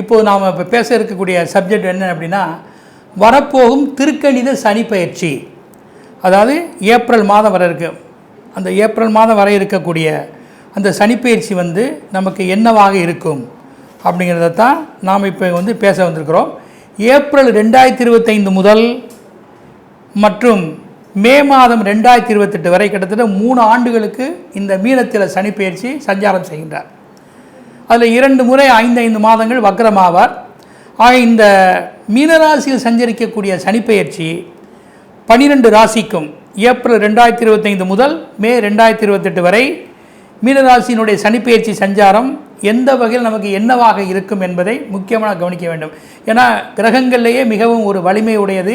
இப்போது நாம் இப்போ பேச இருக்கக்கூடிய சப்ஜெக்ட் என்ன அப்படின்னா வரப்போகும் திருக்கணித சனி பயிற்சி. அதாவது ஏப்ரல் மாதம் வர இருக்கு. அந்த ஏப்ரல் மாதம் வர இருக்கக்கூடிய அந்த சனிப்பயிற்சி வந்து நமக்கு என்னவாக இருக்கும் அப்படிங்கிறத தான் நாம் இப்போ வந்து பேச வந்திருக்கிறோம். ஏப்ரல் ரெண்டாயிரத்தி இருபத்தைந்து முதல் மற்றும் மே மாதம் ரெண்டாயிரத்தி இருபத்தெட்டு வரை கிட்டத்தட்ட மூணு ஆண்டுகளுக்கு இந்த மீனத்தில் சனிப்பயிற்சி சஞ்சாரம் செய்கின்றார். அதில் இரண்டு முறை ஐந்து ஐந்து மாதங்கள் வக்ரமாவார். ஆக இந்த மீனராசியில் சஞ்சரிக்கக்கூடிய சனிப்பெயர்ச்சி பனிரெண்டு ராசிக்கும் ஏப்ரல் ரெண்டாயிரத்தி இருபத்தைந்து முதல் மே ரெண்டாயிரத்தி இருபத்தெட்டு வரை மீனராசியினுடைய சனிப்பெயர்ச்சி சஞ்சாரம் எந்த வகையில் நமக்கு என்னவாக இருக்கும் என்பதை முக்கியமாக கவனிக்க வேண்டும். ஏன்னா கிரகங்கள்லேயே மிகவும் ஒரு வலிமை உடையது.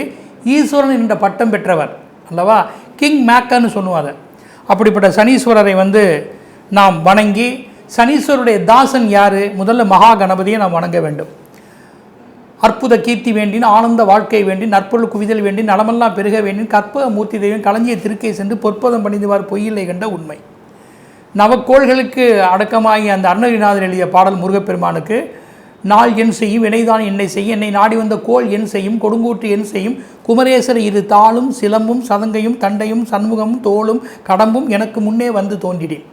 ஈஸ்வரன் என்ற பட்டம் பெற்றவர் அல்லவா? கிங் மேக்கன்னு சொல்லுவார் அப்படிப்பட்ட சனீஸ்வரரை வந்து நாம் வணங்கி சனீஸ்வருடைய தாசன் யார்? முதல்ல மகா கணபதியை நாம் வணங்க வேண்டும். அற்புத கீர்த்தி வேண்டின் ஆனந்த வாழ்க்கை வேண்டி நற்பொருள் குவிதல் வேண்டி நலமெல்லாம் பெருக வேண்டின் கற்பக மூர்த்தி தெய்வம் களஞ்சிய திருக்கை சென்று பொற்பதம் பணிந்துவார் பொய்யில்லை கண்ட உண்மை. நவக்கோள்களுக்கு அடக்கமாகி அந்த அருணகிரிநாதர் எழுதிய பாடல் முருகப்பெருமானுக்கு நாள் என் செய்யும் வினைதான் என்னை செய்யும் என்னை நாடி வந்த கோள் என் செய்யும் கொடுங்கூற்று என் செய்யும் குமரேசர் இரு தாளும் சிலம்பும் சதங்கையும் தண்டையும் சண்முகமும் தோளும் கடம்பும் எனக்கு முன்னே வந்து தோன்றினேன்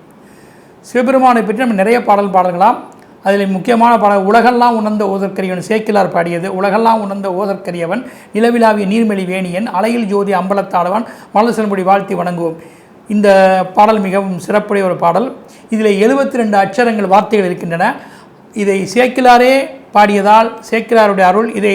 சிவபெருமானை பற்றி நம்ம நிறைய பாடல் பாடல்களாம் அதில் முக்கியமான பாடல் உலகெல்லாம் உணர்ந்த ஓதற்கரியவன் சேக்கிலார் பாடியது உலகெல்லாம் உணர்ந்த ஓதற்கரியவன் நிலவிலாவிய நீர்மெளி வேணியன் அலையில் ஜோதி அம்பலத்தாடவன் மலர் செல்படி வாழ்த்தி வணங்குவோம். இந்த பாடல் மிகவும் சிறப்புடைய ஒரு பாடல். இதில் எழுபத்தி ரெண்டு அச்சரங்கள் வார்த்தைகள் இருக்கின்றன. இதை சேக்கிலாரே பாடியதால் சேக்கிலாருடைய அருள் இதை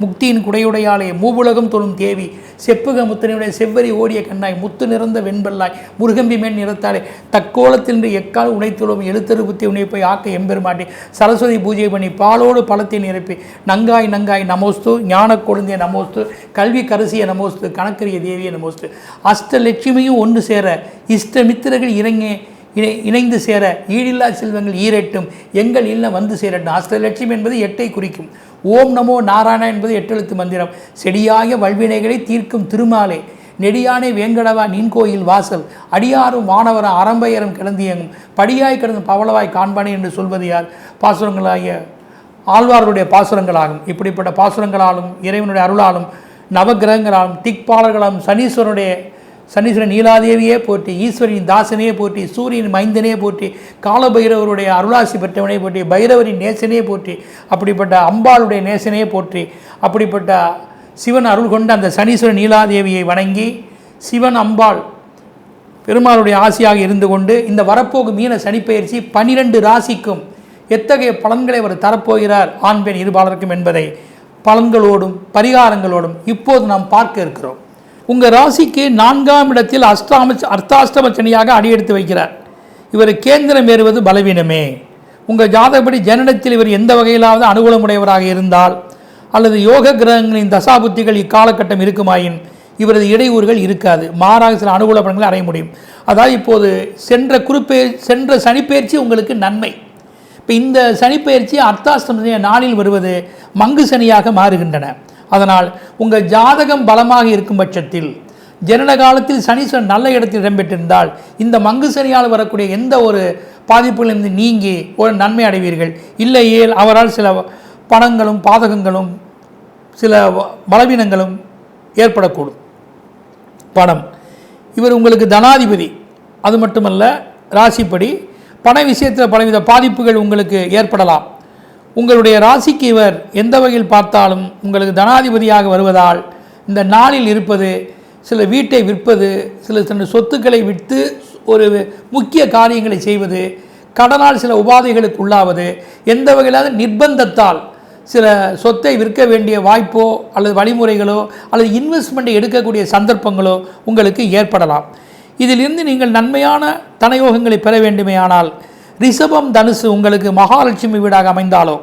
முக்தியின் குடையுடையாலே மூவுலகம் தொழும் தேவி செப்புக முத்தனையுடைய செவ்வரி ஓடிய கண்ணாய் முத்து நிறந்த வெண்பல்லாய் முருகம்பி மேல் நிறத்தாலே தக்கோலத்தின்றி எக்கால் உடைத்துளும் எழுத்தரு புத்தி உன்னை போய் ஆக்க எம்பெருமாட்டி சரஸ்வதி பூஜை பண்ணி பாலோடு பழத்தை நிரப்பி நங்காய் நங்காய் நமோஸ்து ஞான கொழுந்திய நமோஸ்து கல்வி கரசிய நமோஸ்து கணக்கரிய தேவிய நமோஸ்து. அஷ்டலட்சுமியும் ஒன்று சேர இஷ்டமித்திரர்கள் இறங்கே இணை இணைந்து சேர ஈடில்லா செல்வங்கள் ஈரெட்டும் எங்கள் இல்லம் வந்து சேரட்டும். அஷ்டலட்சுமி என்பது எட்டை குறிக்கும். ஓம் நமோ நாராயணா என்பது எட்டெழுத்து மந்திரம். செடியாய வல்வினைகளை தீர்க்கும் திருமாலே. நெடியானே வேங்கடவா நின் கோயில் வாசல். அடியாரும் வானவரும் அறம்பயரும் கிளந்தியங்கும் படியாய் கிடந்து பவளவாய் காண்பானே என்று சொல்வது யார்? பாசுரங்களாகிய ஆழ்வார்களுடைய பாசுரங்களாகும். இப்படிப்பட்ட பாசுரங்களாலும் இறைவனுடைய அருளாலும் நவகிரகங்களாலும் திக்பாலர்களாலும் சனீஸ்வரனுடைய சனீஸ்வரன் நீலாதேவியே போற்றி ஈஸ்வரின் தாசனே போற்றி சூரியன் மைந்தனே போற்றி காலபைரவருடைய அருளாசி பெற்றவனே போற்றி பைரவரின் நேசனே போற்றி அப்படிப்பட்ட அம்பாளுடைய நேசனே போற்றி அப்படிப்பட்ட சிவன் அருள் கொண்ட அந்த சனீஸ்வரன் நீலாதேவியை வணங்கி சிவன் அம்பாள் பெருமாளுடைய ஆசியாக இருந்து கொண்டு இந்த வரப்போக்கு மீன சனிப்பெயர்ச்சி பனிரெண்டு ராசிக்கும் எத்தகைய பலன்களை அவர் தரப்போகிறார் ஆண் பெண் இருபாலருக்கும் என்பதை பலன்களோடும் பரிகாரங்களோடும் இப்போது நாம் பார்க்க இருக்கிறோம். உங்கள் ராசிக்கு நான்காம் இடத்தில் அஷ்டாம அர்த்தாஷ்டம சனியாக அடியெடுத்து வைக்கிறார். இவர் கேந்திரம் ஏறுவது பலவீனமே. உங்கள் ஜாதகப்படி ஜனனத்தில் இவர் எந்த வகையிலாவது அனுகூலமுடையவராக இருந்தால் அல்லது யோக கிரகங்களின் தசாபுத்திகள் இக்காலகட்டம் இருக்குமாயின் இவரது இடையூறுகள் இருக்காது. மாறாக சில அனுகூல பலன்களை அடைய முடியும். அதாவது இப்போது சென்ற குறிப்பே சென்ற சனிப்பெயர்ச்சி உங்களுக்கு நன்மை. இப்போ இந்த சனிப்பெயர்ச்சி அர்த்தாஷ்டம நாளில் வருவது மங்கு சனியாக மாறுகின்றன. அதனால் உங்கள் ஜாதகம் பலமாக இருக்கும் பட்சத்தில் ஜனன காலத்தில் சனீஸ்வரன் நல்ல இடத்தில் இடம்பெற்றிருந்தால் இந்த மங்கு சனியால் வரக்கூடிய எந்த ஒரு பாதிப்புகளிலிருந்து நீங்கி ஒரு நன்மை அடைவீர்கள். இல்லையேல் அவரால் சில பணங்களும் பாதகங்களும் சில வ- பலவீனங்களும் ஏற்படக்கூடும். பணம். இவர் உங்களுக்கு தனாதிபதி. அது மட்டுமல்ல ராசிப்படி பண விஷயத்தில் பலவித பாதிப்புகள் உங்களுக்கு ஏற்படலாம். உங்களுடைய ராசிக்கு இவர் எந்த வகையில் பார்த்தாலும் உங்களுக்கு தனாதிபதியாக வருவதால் இந்த நாளில் இருப்பது சில வீட்டை விற்பது சில சில சொத்துக்களை விற்று ஒரு முக்கிய காரியங்களை செய்வது கடனால் சில உபாதைகளுக்கு உள்ளாவது எந்த வகையிலாவது நிர்பந்தத்தால் சில சொத்தை விற்க வேண்டிய வாய்ப்போ அல்லது வழிமுறைகளோ அல்லது இன்வெஸ்ட்மெண்ட்டை எடுக்கக்கூடிய சந்தர்ப்பங்களோ உங்களுக்கு ஏற்படலாம். இதிலிருந்து நீங்கள் நன்மையான தனயோகங்களை பெற வேண்டுமேயானால் ரிஷபம் தனுசு உங்களுக்கு மகாலட்சுமி வீடாக அமைந்தாலோ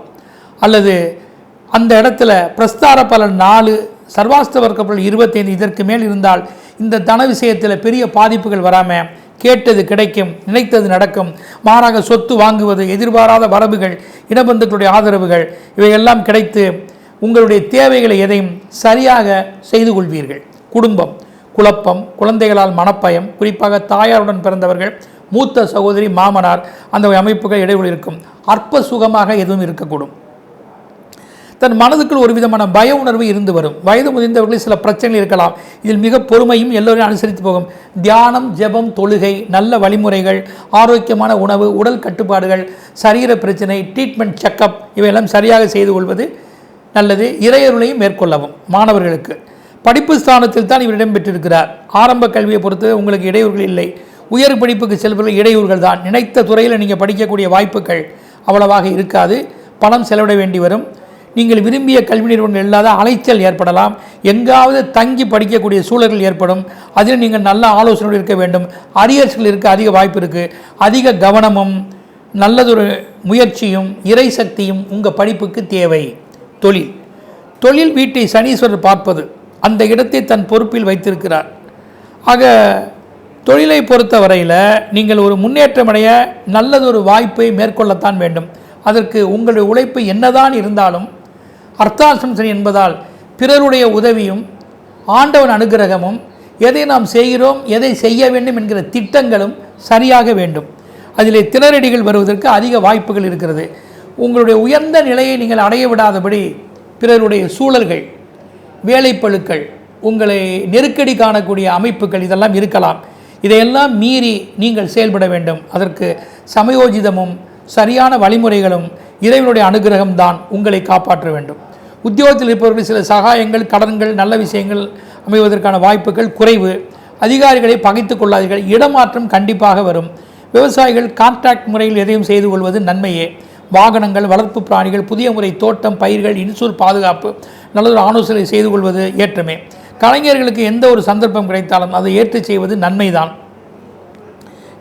அல்லது அந்த இடத்துல பிரஸ்தார பலன் நாலு சர்வாஸ்தவர்கள் பலன் இருபத்தைந்து இதற்கு மேல் இருந்தால் இந்த தன விஷயத்தில் பெரிய பாதிப்புகள் வராமல் கேட்டது கிடைக்கும் நினைத்தது நடக்கும். மாறாக சொத்து வாங்குவது எதிர்பாராத வரவுகள் இடபந்துக்களுடைய ஆதரவுகள் இவையெல்லாம் கிடைத்து உங்களுடைய தேவைகளை எதையும் சரியாக செய்து கொள்வீர்கள். குடும்பம் குழப்பம் குழந்தைகளால் மனப்பயம் குறிப்பாக தாயாருடன் பிறந்தவர்கள் மூத்த சகோதரி மாமனார் அந்த அமைப்புகள் இடைவெளி இருக்கும். அற்ப சுகமாக எதுவும் இருக்கக்கூடும். தன் மனதுக்குள் ஒரு விதமான பய உணர்வு இருந்து வரும். வயது முதிர்ந்தவர்களில் சில பிரச்சனைகள் இருக்கலாம். இதில் மிக பொறுமையும் எல்லோரையும் அனுசரித்து போகும். தியானம் ஜெபம் தொழுகை நல்ல வழிமுறைகள் ஆரோக்கியமான உணவு உடல் கட்டுப்பாடுகள் சரீர பிரச்சனை ட்ரீட்மெண்ட் செக்கப் இவையெல்லாம் சரியாக செய்து கொள்வது நல்லது. இறையருளையும் மேற்கொள்ளவும் மாணவர்களுக்கு. படிப்பு ஸ்தானத்தில் தான் இவர் இடம்பெற்றிருக்கிறார். ஆரம்ப கல்வியை பொறுத்து உங்களுக்கு இடையூறுகள் இல்லை. உயர் படிப்புக்கு செல்வதில் இடையூறுகள் தான் நினைத்த துறையில் நீங்கள் படிக்கக்கூடிய வாய்ப்புகள் அவ்வளவாக இருக்காது. பணம் செலவிட வேண்டி வரும். நீங்கள் விரும்பிய கல்வி நிறுவனங்கள் இல்லாத அலைச்சல் ஏற்படலாம். எங்காவது தங்கி படிக்கக்கூடிய சூழல்கள் ஏற்படும். அதில் நீங்கள் நல்ல ஆலோசனையோடு இருக்க வேண்டும். அரியர்ஸ்கள் இருக்க அதிக வாய்ப்பு இருக்குது அதிக கவனமும் நல்லதொரு முயற்சியும் இறை சக்தியும் உங்கள் படிப்புக்கு தேவை. தொழில். தொழில் வீட்டை சனீஸ்வரர் பார்ப்பது அந்த இடத்தை தன் பொறுப்பில் வைத்திருக்கிறார். ஆக தொழிலை பொறுத்த வரையில் நீங்கள் ஒரு முன்னேற்றமடைய நல்லதொரு வாய்ப்பை மேற்கொள்ளத்தான் வேண்டும். அதற்கு உங்களுடைய உழைப்பு என்னதான் இருந்தாலும் அர்த்தாசம்சனை என்பதால் பிறருடைய உதவியும் ஆண்டவன் அனுகிரகமும் எதை நாம் செய்கிறோம் எதை செய்ய வேண்டும் என்கிற திட்டங்களும் சரியாக வேண்டும். அதிலே திணறடிகள் வருவதற்கு அதிக வாய்ப்புகள் இருக்கிறது. உங்களுடைய உயர்ந்த நிலையை நீங்கள் அடைய விடாதபடி பிறருடைய சூழல்கள் வேலைப்பழுக்கள் உங்களை நெருக்கடி காணக்கூடிய அமைப்புகள் இதெல்லாம் இருக்கலாம். இதையெல்லாம் மீறி நீங்கள் செயல்பட வேண்டும். அதற்கு சமயோஜிதமும் சரியான வழிமுறைகளும் இறைவனுடைய அனுகிரகம் தான் உங்களை காப்பாற்ற வேண்டும். உத்தியோகத்தில் இருப்பவர்கள் சில சகாயங்கள் கடன்கள் நல்ல விஷயங்கள் அமைவதற்கான வாய்ப்புகள் குறைவு. அதிகாரிகளை பகைத்துக் கொள்ளாதீர்கள். இடமாற்றம் கண்டிப்பாக வரும். விவசாயிகள் கான்ட்ராக்ட் முறையில் எதையும் செய்து கொள்வது நன்மையே. வாகனங்கள் வளர்ப்பு பிராணிகள் புதிய முறை தோட்டம் பயிர்கள் இன்சூர் பாதுகாப்பு நல்லதொரு ஆலோசனை செய்து கொள்வது ஏற்றமே. கலைஞர்களுக்கு எந்த ஒரு சந்தர்ப்பம் கிடைத்தாலும் அதை ஏற்று செய்வது நன்மைதான்.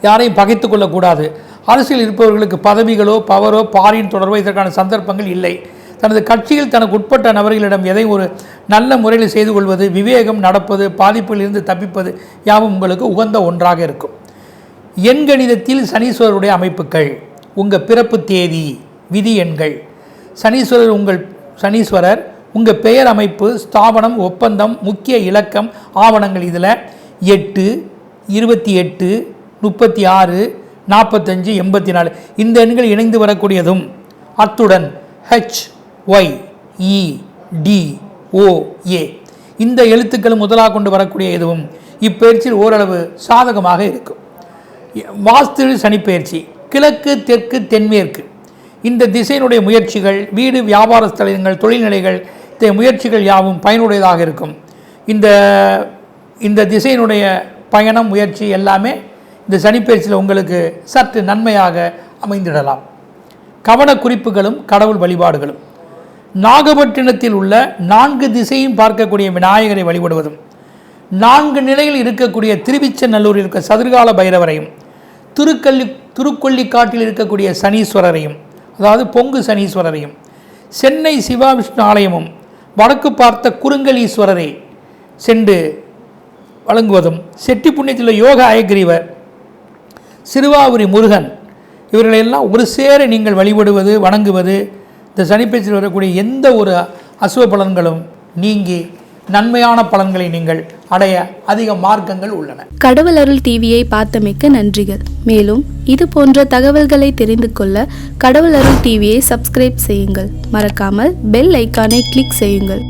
யாரையும் பகைத்து கொள்ளக்கூடாது. அரசியல் இருப்பவர்களுக்கு பதவிகளோ பவரோ பாரின் தொடர்போ இதற்கான சந்தர்ப்பங்கள் இல்லை. தனது கட்சியில் தனக்கு உட்பட்ட நபர்களிடம் எதை ஒரு நல்ல முறையில் செய்து கொள்வது விவேகம் நடப்பது பாதிப்பிலிருந்து தப்பிப்பது யாவும் உங்களுக்கு உகந்த ஒன்றாக இருக்கும். எண்கணிதத்தில் சனீஸ்வரருடைய அமைப்புகள் உங்கள் பிறப்பு தேதி விதி எண்கள். சனீஸ்வரர் உங்கள் சனீஸ்வரர் உங்கள் பெயர் அமைப்பு ஸ்தாபனம் ஒப்பந்தம் முக்கிய இலக்கம் ஆவணங்கள் இதில் எட்டு இருபத்தி எட்டு முப்பத்தி ஆறு நாற்பத்தஞ்சு எண்பத்தி நாலு. இந்த எண்கள் இணைந்து வரக்கூடியதும் அத்துடன் H Y E D O A இந்த எழுத்துக்கள் முதலாக கொண்டு வரக்கூடிய எதுவும் இப்பயிற்சியில் ஓரளவு சாதகமாக இருக்கும். வாஸ்து சனிப்பெயர்ச்சி கிழக்கு தெற்கு தென்மேற்கு. இந்த திசையினுடைய முயற்சிகள் வீடு வியாபார ஸ்தலங்கள் தொழில்நிலைகள் முயற்சிகள் யாவும் பயனுடையதாக இருக்கும். இந்த இந்த திசையினுடைய பயணம் முயற்சி எல்லாமே இந்த சனிப்பயிற்சியில் உங்களுக்கு சற்று நன்மையாக அமைந்திடலாம். கவன குறிப்புகளும் கடவுள் வழிபாடுகளும். நாகப்பட்டினத்தில் உள்ள நான்கு திசையும் பார்க்கக்கூடிய விநாயகரை வழிபடுவதும் நான்கு நிலையில் இருக்கக்கூடிய திருவிச்சநல்லூரில் இருக்க சதுர்கால பைரவரையும் திருக்கல்லி திருக்கொல்லிக்காட்டில் இருக்கக்கூடிய சனீஸ்வரரையும் அதாவது பொங்கு சனீஸ்வரரையும் சென்னை சிவாவிஷ்ணு ஆலயமும் வடக்கு பார்த்த குறுங்கலீஸ்வரரை சென்று வழங்குவதும் செட்டி புண்ணியத்தில் யோக அயக்ரீவர் சிறுவாவுரி முருகன் இவர்களையெல்லாம் ஒரு சேர நீங்கள் வழிபடுவது வணங்குவது இந்த சனிப்பேச்சில் வரக்கூடிய எந்த ஒரு அசுவ பலன்களும் நீங்கி நன்மையான பலன்களை நீங்கள் அடைய அதிக மார்க்கங்கள் உள்ளன. கடவுள் அருள் டிவியை பார்த்தமைக்க நன்றிகள். மேலும் இது போன்ற தகவல்களை தெரிந்து கொள்ள கடவுள் அருள் டிவியை சப்ஸ்கிரைப் செய்யுங்கள். மறக்காமல் பெல் ஐக்கானை கிளிக் செய்யுங்கள்.